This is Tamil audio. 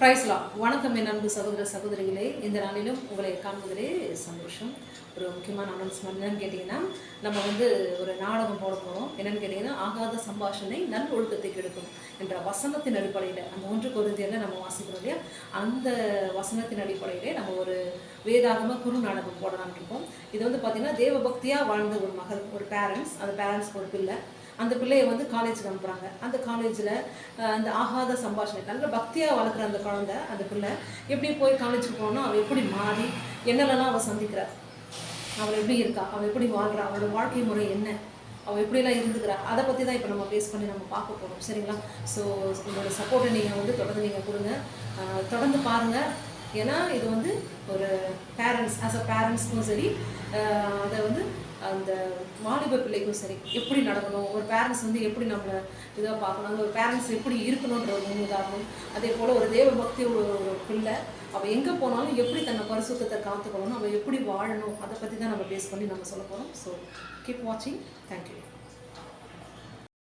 பிரைஸ்லாம் வணக்கம் என் அன்பு சகோதர சகோதரிகளே. இந்த நாளிலும் உங்களை காண்பதிலே சந்தோஷம். ஒரு முக்கியமான அனௌன்ஸ்மெண்ட் என்னன்னு கேட்டிங்கன்னா நம்ம வந்து ஒரு நாடகம் போட போகிறோம் என்னென்னு கேட்டிங்கன்னா ஆகாத சம்பாஷணை நல் ஒழுக்கத்தை கெடுக்கும் என்ற வசனத்தின் அடிப்படையில் அந்த ஒன்று கொருந்தியில் நம்ம வாசிக்கிறோம் இல்லையா? அந்த வசனத்தின் அடிப்படையிலே நம்ம ஒரு வேதாகம குரு நாடகம் போடலான் இருக்கோம். இது வந்து பார்த்திங்கன்னா தேவபக்தியாக வாழ்ந்த ஒரு மகள் ஒரு பேரண்ட்ஸ் அந்த பேரண்ட்ஸ்க்கு ஒரு பிள்ளை அந்த பிள்ளையை வந்து காலேஜுக்கு அனுப்புகிறாங்க அந்த காலேஜில் அந்த ஆகாத சம்பாஷணை நல்ல பக்தியாக வளர்க்குற அந்த குழந்த அந்த பிள்ளை. எப்படி போய் காலேஜுக்கு போகணும்? அவள் எப்படி மாறி என்னென்னலாம் அவள் சந்திக்கிறா? அவள் எப்படி இருக்கா? அவள் எப்படி வாழ்கிறா அவளோட வாழ்க்கை முறை என்ன? அவள் எப்படிலாம் இருந்துக்கிறா? அதை பற்றி தான் இப்போ நம்ம பேஸ் பண்ணி நம்ம பார்க்க போகிறோம் சரிங்களா? ஸோ உங்களோட சப்போர்ட்டை நீங்கள் வந்து தொடர்ந்து நீங்கள் கொடுங்க. தொடர்ந்து பாருங்கள் ஏன்னா இது வந்து ஒரு பேரண்ட்ஸ் ஆஸ் அ பேரண்ட்ஸ்க்கும் சரி அதை வந்து அந்த வாலிப பிள்ளைக்கும் சரி எப்படி நடக்கணும் ஒரு பேரண்ட்ஸ் வந்து எப்படி நம்மளை இதாக பார்க்கணும் அந்த ஒரு பேரண்ட்ஸ் எப்படி இருக்கணுன்ற ஒரு முன் அதே போல் ஒரு தேவ பக்தி ஒரு ஒரு பிள்ளை அவள் எங்கே போனாலும் எப்படி தன்னை பரிசுத்தத்தை காத்துக்கணும் அவள் எப்படி வாழணும் அதை பற்றி தான் நம்ம பேஸ் பண்ணி நம்ம சொல்ல போகிறோம் ஸோ கீப் வாட்சிங் தேங்க்யூ